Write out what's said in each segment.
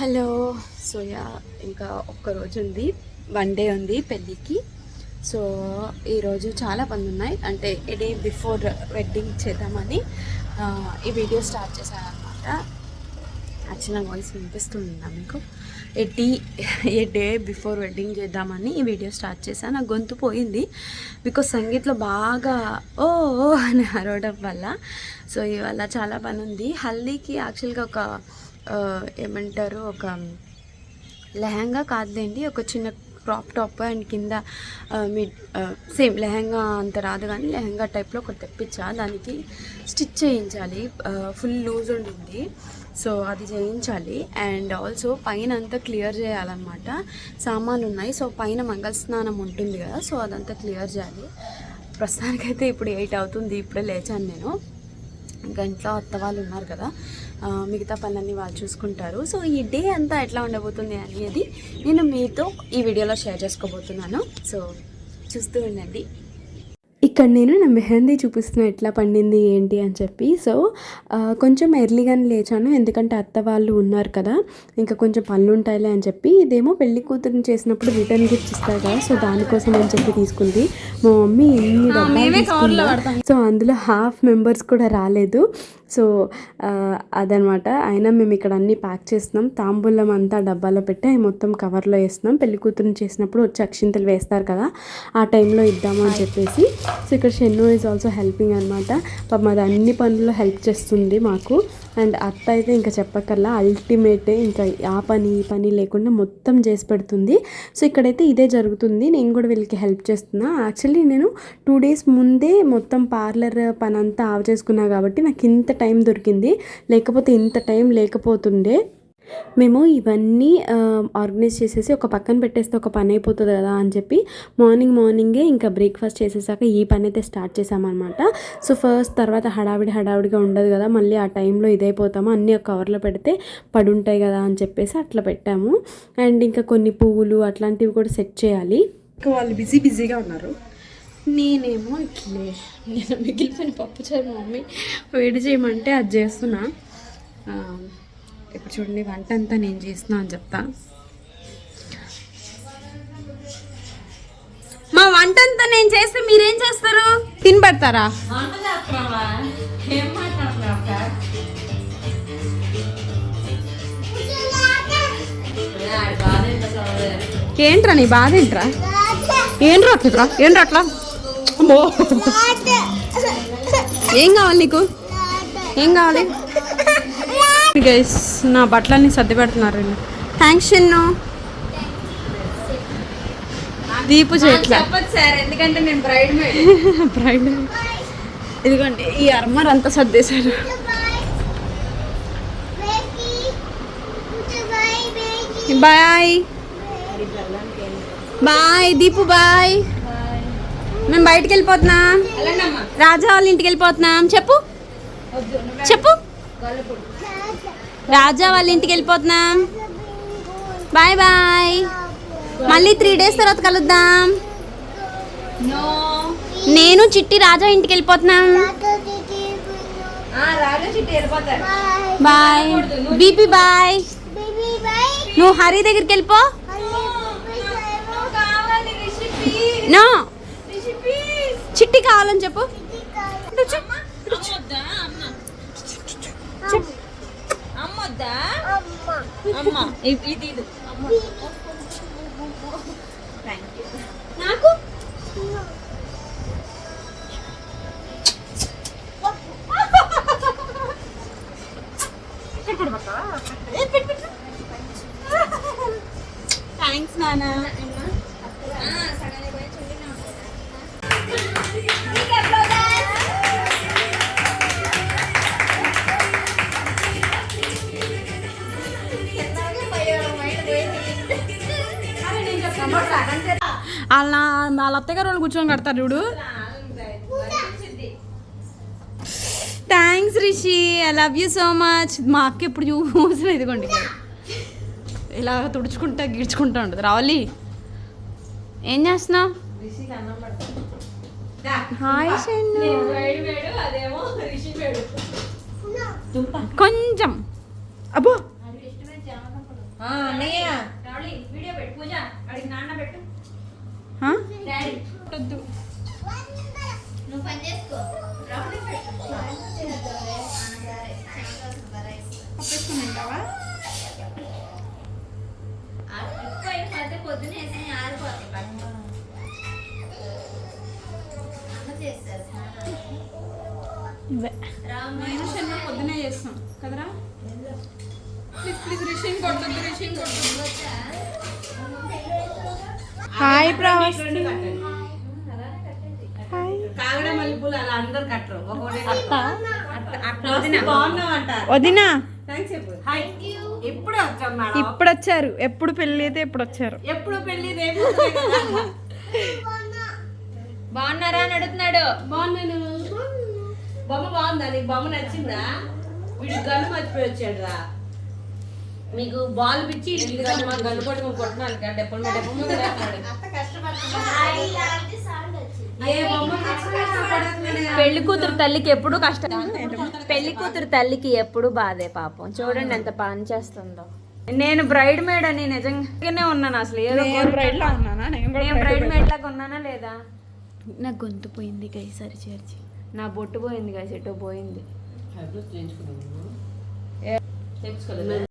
Hello. Soya ఇంకా ఒక్క రోజు ఉంది. వన్ డే ఉంది పెళ్ళికి. సో ఈరోజు చాలా పనులు ఉన్నాయి. అంటే ఎడీ డే బిఫోర్ వెడ్డింగ్ చేద్దామని ఈ వీడియో స్టార్ట్ చేశాను అనమాట యాక్చువల్ వాయిస్ వినిపిస్తుందా మీకు? ఏ టీ ఏ డే బిఫోర్ వెడ్డింగ్ చేద్దామని ఈ వీడియో స్టార్ట్ చేశాను నా గొంతు పోయింది. బికాస్ సంగీత్లో బాగా ఓ అని అరవడం వల్ల. సో ఇవాళ చాలా పని ఉంది హల్దీకి యాక్చువల్గా ఒక ఏమంటారు ఒక లెహంగా కాదులేండి ఒక చిన్న క్రాప్ టాప్ అండ్ కింద మిడ్ సేమ్ లెహంగా అంత రాదు కానీ లెహంగా టైప్లో ఒకటి తెప్పించా దానికి స్టిచ్ చేయించాలి ఫుల్ లూజ్ ఉండింది. సో అది చేయించాలి. అండ్ ఆల్సో పైన అంతా క్లియర్ చేయాలన్నమాట. సామాన్లు ఉన్నాయి. సో పైన మంగళ స్నానం ఉంటుంది కదా సో అదంతా క్లియర్ చేయాలి. ప్రస్తుతానికైతే ఇప్పుడు ఎయిట్ అవుతుంది ఇప్పుడే లేచాను నేను. ఇంకా ఇంట్లో అత్త వాళ్ళు ఉన్నారు కదా మిగతా పనులన్నీ వాళ్ళు చూసుకుంటారు. సో ఈ డే అంతా ఎట్లా ఉండబోతుంది అనేది నేను మీతో ఈ వీడియోలో షేర్ చేసుకోబోతున్నాను. సో చూస్తూ ఉండండి. ఇక్కడ నేను నా మెహందీ చూపిస్తున్నా ఎట్లా పండింది ఏంటి అని చెప్పి సో కొంచెం ఎర్లీగానే లేచాను. ఎందుకంటే అత్త వాళ్ళు ఉన్నారు కదా ఇంకా కొంచెం పనులు ఉంటాయిలే అని చెప్పి ఇదేమో పెళ్ళి కూతురుని చేసినప్పుడు రిటర్న్ గిఫ్ట్ ఇస్తారు కదా సో దానికోసం అని చెప్పి తీసుకుంది. మా మమ్మీ ఎన్ని? సో అందులో హాఫ్ మెంబర్స్ కూడా రాలేదు. సో అదనమాట. అయినా మేము ఇక్కడ అన్ని ప్యాక్ చేస్తున్నాం. తాంబూలం అంతా డబ్బాలో పెట్టి అవి మొత్తం కవర్లో వేస్తున్నాం. పెళ్ళి కూతురుని చేసినప్పుడు వచ్చి అక్షింతలు వేస్తారు కదా ఆ టైంలో ఇద్దాము అని చెప్పేసి. సో ఇక్కడ షెన్ను ఈజ్ ఆల్సో హెల్పింగ్ అనమాట పాపం అది అన్ని పనుల్లో హెల్ప్ చేస్తుంది మాకు. అండ్ అత్త అయితే ఇంకా చెప్పక్కర్లా అల్టిమేటే ఇంకా ఆ పని ఈ పని లేకుండా మొత్తం చేసి పెడుతుంది. సో ఇక్కడైతే ఇదే జరుగుతుంది. నేను కూడా వీళ్ళకి హెల్ప్ చేస్తున్నా. యాక్చువల్లీ నేను టూ డేస్ ముందే మొత్తం పార్లర్ పని అంతా ఆఫ్ చేసుకున్నా కాబట్టి నాకు ఇంత టైం దొరికింది. లేకపోతే ఇంత టైం లేకపోతుండే. మేము ఇవన్నీ ఆర్గనైజ్ చేసేసి ఒక పక్కన పెట్టేస్తే ఒక పని అయిపోతుంది కదా అని చెప్పి మార్నింగ్ మార్నింగే ఇంకా బ్రేక్ఫాస్ట్ చేసేసాక ఈ పని అయితే స్టార్ట్ చేసామన్నమాట. సో ఫస్ట్ తర్వాత హడావిడి హడావిడిగా ఉండదు కదా. మళ్ళీ ఆ టైంలో ఇదైపోతాము. అన్నీ ఒక కవర్లో పెడితే పడుంటాయి కదా అని చెప్పేసి అట్లా పెట్టాము. అండ్ ఇంకా కొన్ని పువ్వులు అట్లాంటివి కూడా సెట్ చేయాలి. ఇంకా వాళ్ళు బిజీ బిజీగా ఉన్నారు. నేనేమో ఇట్లే. నేను మిగిలిపోయిన పప్పు చారు మా మమ్మీ వేడి చేయమంటే అది చేస్తున్నా. ఇప్పుడు చూడండి వంట అంతా నేను చేస్తున్నా అని చెప్తా. మా వంట అంతా నేను చేస్తే మీరేం చేస్తారు? తినబెడతారా ఏంట్రా నీ బాధ ఏంట్రా ఏం రాట్లేదురా ఏం రాట్లా అమ్మో ఏం కావాలి నీకు? ఏం కావాలి? గైస్ నా బట్టలన్నీ సర్ది పెడుతున్నారు థ్యాంక్స్ చిన్ను. దీపు చేయట్లా సార్ ఎందుకంటే నేను బ్రైడ్ బ్రైడ్ ఇదిగోండి ఈ అర్మర్ అంతా సర్దేశారు. బాయ్ బాయ్ దీపు బాయ్ మేము బయటికి వెళ్ళిపోతున్నాం. రాజా వాళ్ళ ఇంటికి వెళ్ళిపోతున్నాం. చెప్పు. చెప్పు. రాజా వాళ్ళ ఇంటికి వెళ్ళిపోతున్నాం. Bye bye. మళ్ళీ త్రీ డేస్ తర్వాత కలుద్దాం. నేను చిట్టి రాజా ఇంటికి వెళ్ళిపోతున్నాం. బాయ్. BP bye. నువ్వు హరి దగ్గరికి వెళ్ళిపో. నో. చిట్టి కావాలని చెప్పు. నాకు? థ్యాంక్స్ నానా. కూర్చొని కడతారు చూడు. Thanks Rishi I love you so much మా అక్క ఇప్పుడు చూసిన ఇదిగోండి ఇలా తుడుచుకుంటా గిడ్చుకుంటా ఉంటుంది. రావాలి. ఏం చేస్తున్నావు? హాయ్ షెన్ను కొంచెం. అబ్బో. వీడియో పెట్టు. పూజ అడిగి నాన్న పెట్టు. ఆ? డాడీ వద్దు నువ్వు పని చేసుకో. రౌడీ పెట్టు పప్పేసుకుంటావా ఎక్కువ ఈ మధ్య పొద్దున వేసి ఆరిపోతాయి బట్టలు అమ్మ చేస్తారు నేను శర్మ పొద్దునే చేస్తాం. కదరా? ప్లీజ్ ప్లీజ్ రిషింగ్ కొట్టద్దు రిషింగ్ హాయ్ ప్రవాస్ హాయ్ కాగడ మల్లెపూలు అలా అందరు కట్టరు ఒకటి అత్త బాగున్నావు అంటారు వదినా. ఎప్పుడు ఇప్పుడు వచ్చారు ఎప్పుడు పెళ్ళి అయితే ఇప్పుడు వచ్చారు ఎప్పుడు పెళ్ళి బాగున్నారా అని అడుగుతున్నాడు. బాగున్నాను. బొమ్మ బాగుందా? నీకు బొమ్మ నచ్చిందా? వీడు గన్ను మర్చిపోయి వచ్చాడు రా మీకు బాల్ పిచ్చి గన్ను మా గన్ను పట్టుకుని కొట్టినాను డెప్పల పెళ్ళి కూతురు తల్లికి ఎప్పుడు కష్టం? పెళ్ళి కూతురు తల్లికి ఎప్పుడు బాధే పాపం. చూడండి ఎంత పని చేస్తుందో. నేను బ్రైడ్ మేడ్ అని నిజంగానే ఉన్నాను అసలు. ఏదో బ్రైడ్ లా ఉన్నానా? నేను నేను బ్రైడ్ మేడ్ లాగా ఉన్నానా లేదా? నా గొంతు పోయింది కై సరి చేర్చి నా బొట్టు పోయింది కదా చెట్టు పోయింది.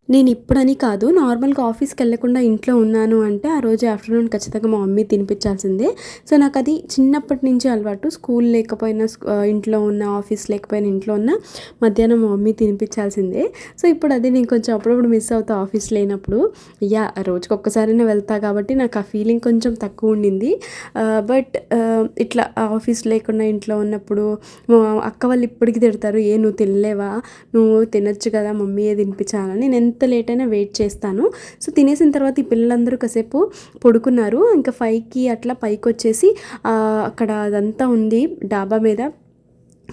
నేను ఇప్పుడని కాదు నార్మల్గా ఆఫీస్కి వెళ్ళకుండా ఇంట్లో ఉన్నాను అంటే ఆ రోజు ఆఫ్టర్నూన్ ఖచ్చితంగా మా మమ్మీ తినిపించాల్సిందే. సో నాకు అది చిన్నప్పటి నుంచి అలవాటు స్కూల్ లేకపోయినా స్కూ- ఇంట్లో ఉన్న ఆఫీస్ లేకపోయినా ఇంట్లో ఉన్న మధ్యాహ్నం మా మమ్మీ తినిపించాల్సిందే. సో ఇప్పుడు అది నేను కొంచెం అప్పుడప్పుడు మిస్ అవుతా ఆఫీస్ లేనప్పుడు. యా రోజుకి ఒక్కసారైనా వెళ్తా కాబట్టి నాకు ఆ ఫీలింగ్ కొంచెం తక్కువ ఉండింది. బట్ ఇట్లా ఆఫీస్ లేకుండా ఇంట్లో ఉన్నప్పుడు అక్క వాళ్ళు ఇప్పటికి తిడతారు ఏ నువ్వు తినలేవా? నువ్వు తినొచ్చు కదా మమ్మీయే తినిపించాలని. నేను ఎంత లేట్ అయినా వెయిట్ చేస్తాను. సో తినేసిన తర్వాత ఈ పిల్లలందరూ కాసేపు పడుకున్నారు. ఇంకా ఫైవ్కి అట్లా పైకి వచ్చేసి అక్కడ అదంతా ఉంది డాబా మీద.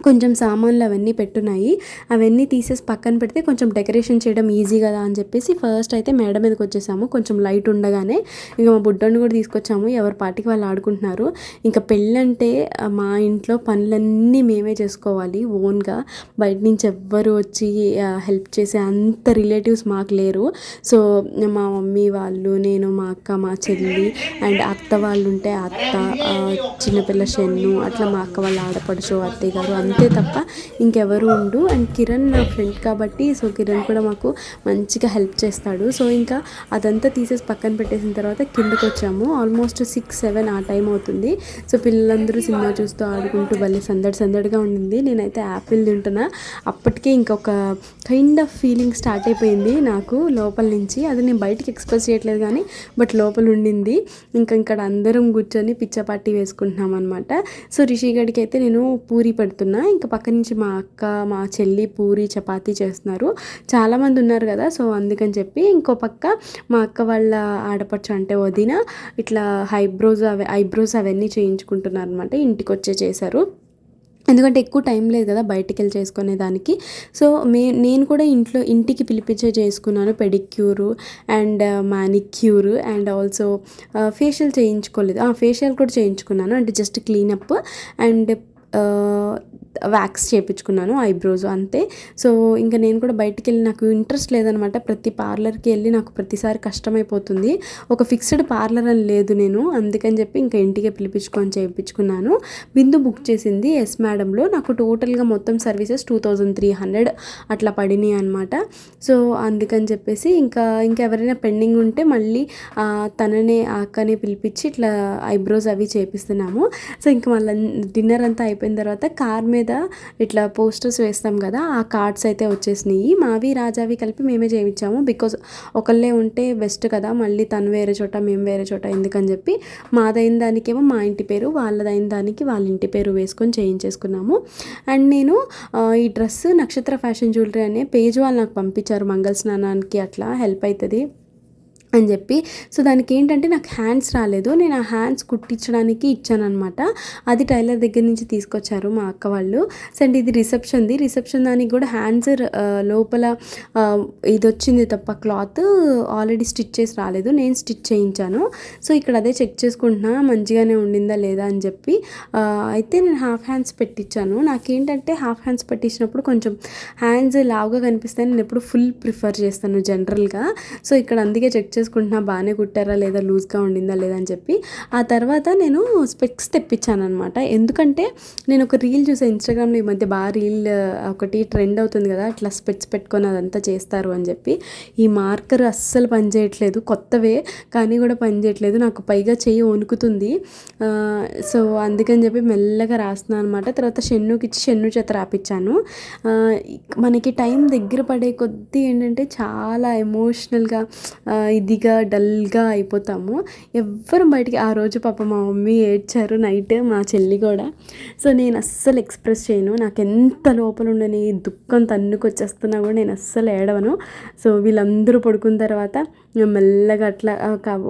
కొంచెం సామాన్లు అవన్నీ పెట్టున్నాయి. అవన్నీ తీసేసి పక్కన పెడితే కొంచెం డెకరేషన్ చేయడం ఈజీ కదా అని చెప్పేసి ఫస్ట్ అయితే మేడ మీదకి వచ్చేసాము. కొంచెం లైట్ ఉండగానే ఇంకా మా బుడ్డోని కూడా తీసుకొచ్చాము. ఎవరి పాటికి వాళ్ళు ఆడుకుంటున్నారు. ఇంకా పెళ్ళంటే మా ఇంట్లో పనులన్నీ మేమే చేసుకోవాలి ఓన్గా. బయట నుంచి ఎవ్వరు వచ్చి హెల్ప్ చేసే అంత రిలేటివ్స్ మాకు లేరు. సో మా మమ్మీ వాళ్ళు నేను మా అక్క మా చెల్లి అండ్ అత్త వాళ్ళు ఉంటే అత్త చిన్నపిల్ల షెన్ను అట్లా మా అక్క వాళ్ళ ఆడపడుచు అత్తయ్య గారు అంతే తప్ప ఇంకెవరు ఉండు. అండ్ కిరణ్ నా ఫ్రెండ్ కాబట్టి సో కిరణ్ కూడా మాకు మంచిగా హెల్ప్ చేస్తాడు. సో ఇంకా అదంతా తీసేసి పక్కన పెట్టేసిన తర్వాత కిందకి వచ్చాము. ఆల్మోస్ట్ సిక్స్ సెవెన్ ఆ టైం అవుతుంది. సో పిల్లలందరూ సినిమా చూస్తూ ఆడుకుంటూ భలే సందడి సందడిగా ఉండింది. నేనైతే యాపిల్ తింటున్నా. అప్పటికే ఇంకొక కైండ్ ఆఫ్ ఫీలింగ్ స్టార్ట్ అయిపోయింది నాకు లోపల నుంచి. అది నేను బయటికి ఎక్స్ప్రెస్ చేయట్లేదు కానీ బట్ లోపల ఉండింది. ఇంకా ఇక్కడ అందరం కూర్చొని పిచ్చపాటి వేసుకుంటున్నాం అనమాట సో రిషిగడికి అయితే నేను పూరి పెడుతున్నా. ఇంకా పక్క నుంచి మా అక్క మా చెల్లి పూరి చపాతీ చేస్తున్నారు. చాలామంది ఉన్నారు కదా సో అందుకని చెప్పి ఇంకో పక్క మా అక్క వాళ్ళ ఆడపడుచు అంటే వదిన ఇట్లా హైబ్రోస్ అవి ఐబ్రోస్ అవన్నీ చేయించుకుంటున్నారు అనమాట ఇంటికి వచ్చే చేశారు. ఎందుకంటే ఎక్కువ టైం లేదు కదా బయటికి వెళ్ళి చేసుకునే దానికి. సో మే నేను కూడా ఇంట్లో ఇంటికి పిలిపించే చేసుకున్నాను pedicure and uh, manicure and also uh, facial చేయించుకోలేదు. Facial కూడా చేయించుకున్నాను. అంటే just cleanup and uh, wax చేయించుకున్నాను ఐబ్రోస్ అంతే. సో ఇంకా నేను కూడా బయటికి వెళ్ళి నాకు ఇంట్రెస్ట్ లేదనమాట. ప్రతి పార్లర్కి వెళ్ళి నాకు ప్రతిసారి కష్టమైపోతుంది. ఒక ఫిక్స్డ్ పార్లర్ అని లేదు నేను. అందుకని చెప్పి ఇంకా ఇంటికే పిలిపించుకొని చేయించుకున్నాను బిందు బుక్ చేసింది ఎస్ మేడంలో. నాకు టోటల్గా మొత్తం services two thousand three hundred అట్లా పడినాయి అనమాట సో అందుకని చెప్పేసి ఇంకా ఇంకెవరైనా పెండింగ్ ఉంటే మళ్ళీ తననే అక్కనే పిలిపించి ఇట్లా ఐబ్రోస్ అవి చేపిస్తున్నాము. సో ఇంకా మళ్ళీ డిన్నర్ అంతా అయిపోయిన తర్వాత కార్ మీద ఇట్లా పోస్టర్స్ వేస్తాం కదా ఆ కార్డ్స్ అయితే వచ్చేసినాయి. మావి రాజావి కలిపి మేమే చేయించాము. బికాజ్ ఒకళ్ళే ఉంటే బెస్ట్ కదా మళ్ళీ తను వేరే చోట మేము వేరే చోట ఎందుకని చెప్పి మాదైన దానికేమో మా ఇంటి పేరు వాళ్ళదైన దానికి వాళ్ళ ఇంటి పేరు వేసుకొని చేయించేసుకున్నాము. అండ్ నేను ఈ డ్రెస్ నక్షత్ర ఫ్యాషన్ జ్యువెలరీ అనే పేజ్ వాళ్ళు నాకు పంపించారు మంగళ స్నానానికి అట్లా హెల్ప్ అవుతుంది. అని చెప్పి. సో దానికి ఏంటంటే నాకు హ్యాండ్స్ రాలేదు. నేను ఆ హ్యాండ్స్ కుట్టించడానికి ఇచ్చానమాట అది టైలర్ దగ్గర నుంచి తీసుకొచ్చారు మా అక్క వాళ్ళు. సో అండ్ ఇది రిసెప్షన్ది. రిసెప్షన్ దానికి కూడా హ్యాండ్స్ లోపల ఇది వచ్చింది తప్ప క్లాత్ ఆల్రెడీ స్టిచ్ చేసి రాలేదు. నేను స్టిచ్ చేయించాను. సో ఇక్కడ అదే చెక్ చేసుకుంటున్నా. మంచిగానే ఉండిందా లేదా అని చెప్పి అయితే నేను హాఫ్ హ్యాండ్స్ పెట్టించాను నాకేంటంటే హాఫ్ హ్యాండ్స్ పెట్టించినప్పుడు కొంచెం హ్యాండ్స్ లావుగా కనిపిస్తాయి. నేను ఎప్పుడు ఫుల్ ప్రిఫర్ చేస్తాను జనరల్గా. సో ఇక్కడ అందుకే చెక్ చేసుకుంటున్నా బాగానే కుట్టారా లేదా లూజ్గా ఉండిందా లేదా అని చెప్పి ఆ తర్వాత నేను స్పెక్స్ తెప్పించాను అనమాట ఎందుకంటే నేను ఒక రీల్ చూసాను ఇన్స్టాగ్రామ్లో ఈ మధ్య బాగా రీల్ ఒకటి ట్రెండ్ అవుతుంది కదా అట్లా స్పెక్స్ పెట్టుకొని అదంతా చేస్తారు అని చెప్పి. ఈ మార్కర్ అస్సలు పనిచేయట్లేదు కొత్తవే కానీ కూడా పనిచేయట్లేదు నాకు పైగా చెయ్యి వణుకుతుంది. సో అందుకని చెప్పి మెల్లగా రాస్తున్నాను అనమాట తర్వాత షెన్నుకి ఇచ్చి షెన్ను చేత రాపించాను మనకి టైం దగ్గర పడే కొద్దీ ఏంటంటే చాలా ఎమోషనల్గా ఇదిగా డల్గా అయిపోతాము. ఎవ్వరు బయటికి ఆ రోజు పాప మా మమ్మీ ఏడ్చారు నైట్ మా చెల్లి కూడా. సో నేను అస్సలు ఎక్స్ప్రెస్ చేయను. నాకు ఎంత లోపల ఉండని దుఃఖం తన్నుకొచ్చేస్తున్నా కూడా నేను అస్సలు ఏడవను. సో వీళ్ళందరూ పడుకున్న తర్వాత మెల్లగా అట్లా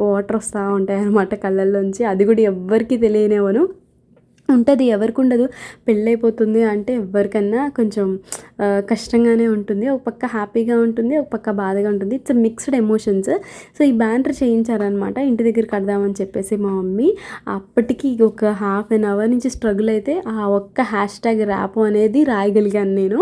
వాటర్ వస్తూ ఉంటాయి అన్నమాట కళ్ళల్లోంచి. అది కూడా ఎవ్వరికి తెలియనివ్వను. ఉంటుంది ఎవరికి ఉండదు. పెళ్ళైపోతుంది అంటే ఎవరికన్నా కొంచెం కష్టంగానే ఉంటుంది. ఒక పక్క హ్యాపీగా ఉంటుంది ఒక పక్క బాధగా ఉంటుంది. ఇట్స్ మిక్స్డ్ ఎమోషన్స్ సో ఈ బ్యానర్ చేయించారనమాట ఇంటి దగ్గర కడదామని చెప్పేసి మా మమ్మీ. అప్పటికి ఒక హాఫ్ అన్ అవర్ నుంచి స్ట్రగుల్ అయితే ఆ ఒక్క హ్యాష్ ట్యాగ్ ర్యాప్ అనేది రాయగలిగాను నేను.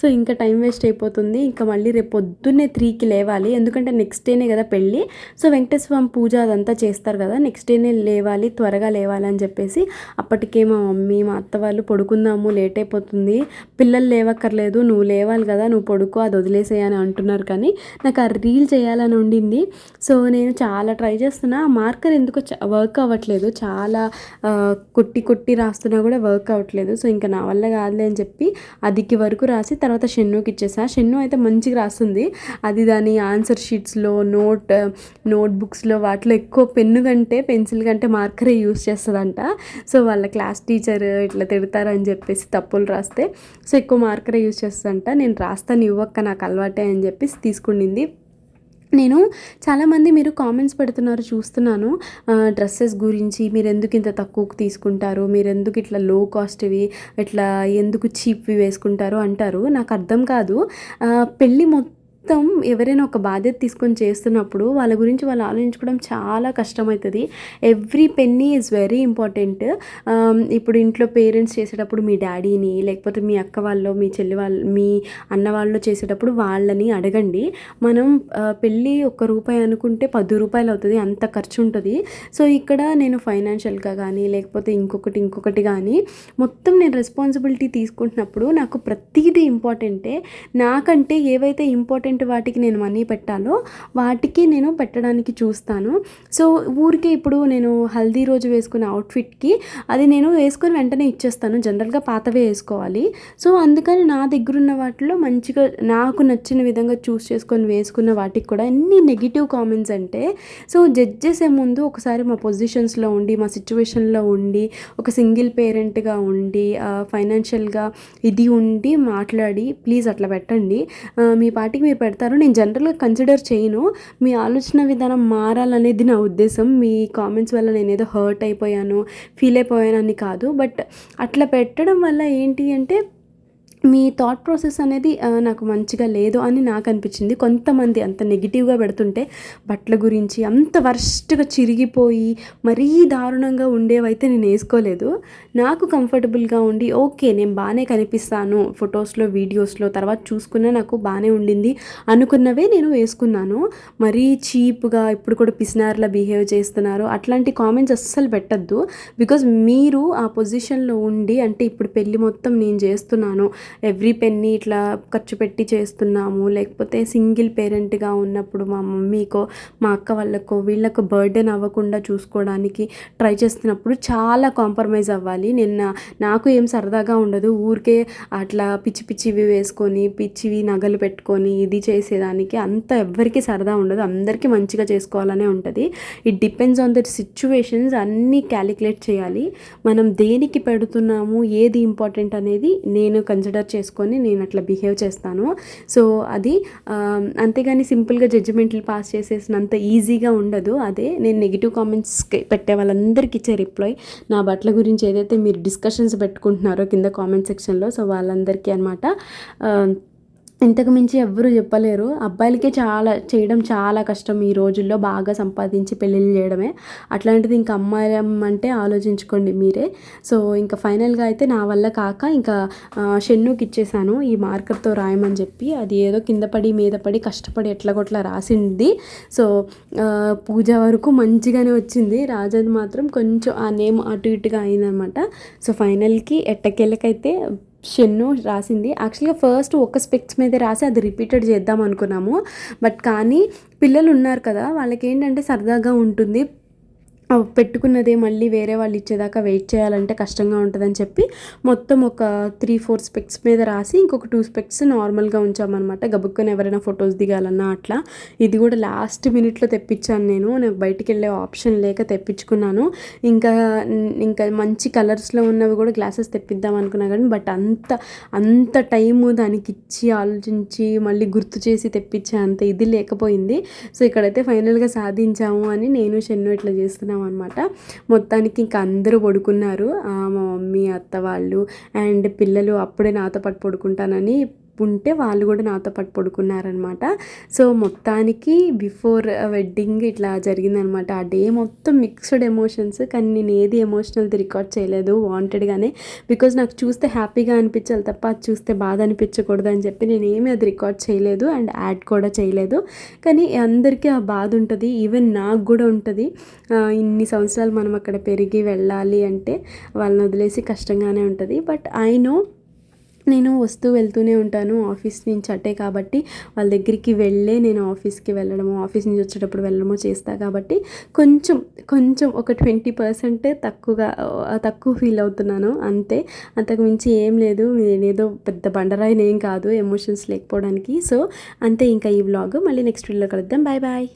సో ఇంకా టైం వేస్ట్ అయిపోతుంది. ఇంకా మళ్ళీ రేపు పొద్దున్నే త్రీకి లేవాలి. ఎందుకంటే నెక్స్ట్ డేనే కదా పెళ్ళి. సో వెంకటేశ్వర పూజ అదంతా చేస్తారు కదా. నెక్స్ట్ డేనే లేవాలి త్వరగా లేవాలి అని చెప్పేసి అప్పటికే మా మమ్మీ మా అత్త వాళ్ళు పడుకుందాము లేట్ అయిపోతుంది. పిల్లలు లేవక్కర్లేదు. లేదు నువ్వు లేవాలి కదా నువ్వు పడుకో అది వదిలేసేయని అంటున్నారు కానీ నాకు ఆ రీల్ చేయాలని ఉండింది. సో నేను చాలా ట్రై చేస్తున్నా. ఆ మార్కర్ ఎందుకో వర్క్ అవ్వట్లేదు. చాలా కొట్టి కొట్టి రాస్తున్నా కూడా వర్క్ అవ్వట్లేదు. సో ఇంకా నా వల్ల కాదులే అని చెప్పి అదికి వరకు రాసి తర్వాత షెన్నుకి ఇచ్చేసా. షెన్ను అయితే మంచిగా రాస్తుంది. అది దాని ఆన్సర్ షీట్స్లో నోట్ నోట్ బుక్స్లో వాటిలో ఎక్కువ పెన్ను కంటే పెన్సిల్ కంటే మార్కరే యూస్ చేస్తుందంట. సో వాళ్ళ క్లాస్ టీచర్ ఇట్లా తిడతారని చెప్పేసి తప్పులు రాస్తే సో ఎక్కువ మార్కరే యూస్ చేస్తుంట నేను రాస్తాను ఇవ్వక్క నాకు అలవాటే అని చెప్పేసి తీసుకుండింది. నేను చాలామంది మీరు కామెంట్స్ పెడుతున్నారు చూస్తున్నాను. డ్రెస్సెస్ గురించి మీరు ఎందుకు ఇంత తక్కువకు తీసుకుంటారు? మీరు ఎందుకు ఇట్లా లో కాస్ట్వి ఇట్లా ఎందుకు చీప్వి వేసుకుంటారు అంటారు? నాకు అర్థం కాదు. పెళ్ళి మొత్తం మొత్తం ఎవరైనా ఒక బాధ్యత తీసుకొని చేస్తున్నప్పుడు వాళ్ళ గురించి వాళ్ళు ఆలోచించుకోవడం చాలా కష్టమవుతుంది. Every penny is very important ఇప్పుడు ఇంట్లో పేరెంట్స్ చేసేటప్పుడు మీ డాడీని లేకపోతే మీ అక్క వాళ్ళు మీ చెల్లి వాళ్ళు మీ అన్న వాళ్ళు చేసేటప్పుడు వాళ్ళని అడగండి. మనం పెళ్ళి ఒక్క రూపాయి అనుకుంటే పది రూపాయలు అవుతుంది అంత ఖర్చు ఉంటుంది. సో ఇక్కడ నేను ఫైనాన్షియల్గా కానీ లేకపోతే ఇంకొకటి ఇంకొకటి కానీ మొత్తం నేను రెస్పాన్సిబిలిటీ తీసుకుంటున్నప్పుడు నాకు ప్రతిదీ ఇంపార్టెంటే నాకంటే ఏవైతే ఇంపార్టెంట్ వాటికి నేను మనీ పెట్టాలో వాటికి నేను పెట్టడానికి చూస్తాను. సో ఊరికే ఇప్పుడు నేను హల్దీ రోజు వేసుకున్న అవుట్ఫిట్కి అది నేను వేసుకొని వెంటనే ఇచ్చేస్తాను. జనరల్గా పాతవే వేసుకోవాలి. సో అందుకని నా దగ్గర ఉన్న వాటిలో మంచిగా నాకు నచ్చిన విధంగా చూస్ చేసుకొని వేసుకున్న వాటికి కూడా ఎన్ని నెగిటివ్ కామెంట్స్ అంటే సో జడ్జ్ చేసే ముందు ఒకసారి మా పొజిషన్స్లో ఉండి మా సిచ్యువేషన్లో ఉండి ఒక సింగిల్ పేరెంట్గా ఉండి ఫైనాన్షియల్గా ఇది ఉండి మాట్లాడి ప్లీజ్ అట్లా పెట్టండి. మీ పాటికి మీరు పెడతారు. నేను జనరల్గా కన్సిడర్ చేయను. మీ ఆలోచన విధానం మారాలనేది నా ఉద్దేశం. మీ కామెంట్స్ వల్ల నేను ఏదో హర్ట్ అయిపోయాను ఫీల్ అయిపోయాను అని కాదు. బట్ అట్లా పెట్టడం వల్ల ఏంటి అంటే మీ థాట్ ప్రాసెస్ అనేది నాకు మంచిగా లేదు అని నాకు అనిపించింది. కొంతమంది అంత నెగిటివ్గా పెడుతుంటే బట్టల గురించి అంత వర్స్ట్గా చిరిగిపోయి మరీ దారుణంగా ఉండేవైతే నేను వేసుకోలేదు. నాకు కంఫర్టబుల్గా ఉండి ఓకే నేను బాగానే కనిపిస్తాను. ఫొటోస్లో వీడియోస్లో తర్వాత చూసుకున్నా నాకు బాగానే ఉండింది అనుకున్నవే నేను వేసుకున్నాను. మరీ చీప్గా ఇప్పుడు కూడా పిసినార్లా బిహేవ్ చేస్తున్నారు. అట్లాంటి కామెంట్స్ అస్సలు పెట్టద్దు. బికాజ్ మీరు ఆ పొజిషన్లో ఉండి అంటే ఇప్పుడు పెళ్ళి మొత్తం నేను చేస్తున్నాను. ఎవ్రీ పెన్ని ఇట్లా ఖర్చు పెట్టి చేస్తున్నాము. లేకపోతే సింగిల్ పేరెంట్గా ఉన్నప్పుడు మా మమ్మీకో మా అక్క వాళ్ళకో వీళ్ళకు బర్డెన్ అవ్వకుండా చూసుకోవడానికి ట్రై చేస్తున్నప్పుడు చాలా కాంప్రమైజ్ అవ్వాలి. నిన్న నాకు ఏం సరదాగా ఉండదు. ఊరికే అట్లా పిచ్చి పిచ్చివి వేసుకొని పిచ్చివి నగలు పెట్టుకొని ఇది చేసేదానికి అంత ఎవ్వరికి సరదా ఉండదు. అందరికీ మంచిగా చేసుకోవాలనే ఉంటుంది. It depends on the situations అన్నీ క్యాలిక్యులేట్ చేయాలి. మనం దేనికి పెడుతున్నాము ఏది ఇంపార్టెంట్ అనేది నేను కన్సిడర్ కన్సిడర్ చేసుకొని నేను అట్లా బిహేవ్ చేస్తాను. సో అది అంతేగాని సింపుల్గా జడ్జిమెంట్లు పాస్ చేసేసినంత ఈజీగా ఉండదు. అదే నేను నెగిటివ్ కామెంట్స్ పెట్టే వాళ్ళందరికీ ఇచ్చే రిప్లై. నా బట్టల గురించి ఏదైతే మీరు డిస్కషన్స్ పెట్టుకుంటున్నారో కింద కామెంట్ సెక్షన్లో సో వాళ్ళందరికీ అనమాట ఇంతకు మించి ఎవ్వరూ చెప్పలేరు. అబ్బాయిలకే చాలా చేయడం చాలా కష్టం ఈ రోజుల్లో బాగా సంపాదించి పెళ్ళిళ్ళు చేయడమే. అట్లాంటిది ఇంకా అమ్మాయి అంటే ఆలోచించుకోండి మీరే. సో ఇంకా ఫైనల్గా అయితే నా వల్ల కాక ఇంకా షెన్నుకి ఇచ్చేసాను. ఈ మార్కర్తో రాయమని చెప్పి అది ఏదో కింద పడి మీద పడి కష్టపడి ఎట్లా రాసింది. సో పూజ వరకు మంచిగానే వచ్చింది. రాజది మాత్రం కొంచెం ఆ నేమ్ అటు ఇటుగా అయిందనమాట. సో ఫైనల్కి ఎట్టకెళ్ళకైతే షెన్ను రాసింది. యాక్చువల్గా ఫస్ట్ ఒక స్పెక్స్ మీద రాసి అది రిపీటెడ్ చేద్దాం అనుకున్నాము. బట్ కానీ పిల్లలు ఉన్నారు కదా వాళ్ళకి ఏంటంటే సరదాగా ఉంటుంది. పెట్టుకున్నదే మళ్ళీ వేరే వాళ్ళు ఇచ్చేదాకా వెయిట్ చేయాలంటే కష్టంగా ఉంటుందని చెప్పి మొత్తం ఒక త్రీ ఫోర్ స్పెక్స్ మీద రాసి ఇంకొక టూ స్పెక్స్ నార్మల్గా ఉంచామన్నమాట. గబుక్కుని ఎవరైనా ఫొటోస్ దిగాలన్నా అట్లా. ఇది కూడా లాస్ట్ మినిట్లో తెప్పించాను నేను. నాకు బయటికి వెళ్ళే ఆప్షన్ లేక తెప్పించుకున్నాను. ఇంకా ఇంకా మంచి కలర్స్లో ఉన్నవి కూడా గ్లాసెస్ తెప్పిద్దాం అనుకున్నా కానీ బట్ అంత అంత టైము దానికి ఇచ్చి ఆలోచించి మళ్ళీ గుర్తు చేసి తెప్పించే అంత ఇది లేకపోయింది. సో ఇక్కడైతే ఫైనల్గా సాధించాము అని నేను షెన్ను ఇట్లా చేస్తున్నాను చేస్తున్నాం అనమాట మొత్తానికి ఇంకా అందరూ పడుకున్నారు. ఆ, మా మమ్మీ అత్త వాళ్ళు అండ్ పిల్లలు అప్పుడే నాతో పాటు పడుకుంటానని ఉంటే వాళ్ళు కూడా నాతో పాటు పడుకున్నారనమాట. సో మొత్తానికి బిఫోర్ వెడ్డింగ్ ఇట్లా జరిగిందనమాట. ఆ డే మొత్తం మిక్స్డ్ ఎమోషన్స్ కానీ నేను ఏది ఎమోషనల్ది రికార్డ్ చేయలేదు వాంటెడ్గానే. బికాజ్ నాకు చూస్తే హ్యాపీగా అనిపించాలి తప్ప అది చూస్తే బాధ అనిపించకూడదు అని చెప్పి నేను ఏమీ అది రికార్డ్ చేయలేదు అండ్ యాడ్ కూడా చేయలేదు. కానీ అందరికీ ఆ బాధ ఉంటుంది ఈవెన్ నాకు కూడా ఉంటుంది. ఇన్ని సంవత్సరాలు మనం అక్కడ పెరిగి వెళ్ళాలి అంటే వాళ్ళని వదిలేసి కష్టంగానే ఉంటుంది. బట్ ఐ నో నేను వస్తూ వెళ్తూనే ఉంటాను. ఆఫీస్ నుంచి అట్టే కాబట్టి వాళ్ళ దగ్గరికి వెళ్ళే నేను ఆఫీస్కి వెళ్ళడము ఆఫీస్ నుంచి వచ్చేటప్పుడు వెళ్ళడము చేస్తా కాబట్టి కొంచెం కొంచెం ఒక ట్వంటీ పర్సెంట్ తక్కువగా తక్కువ ఫీల్ అవుతున్నాను. అంతే. అంతకు మించి ఏం లేదు. నేనేదో పెద్ద బండరాయిని ఏం కాదు. ఎమోషన్స్ లేకపోవడానికి. సో అంతే ఇంకా ఈ వ్లాగ్. మళ్ళీ నెక్స్ట్ వీడియోలో కలుద్దాం. Bye bye.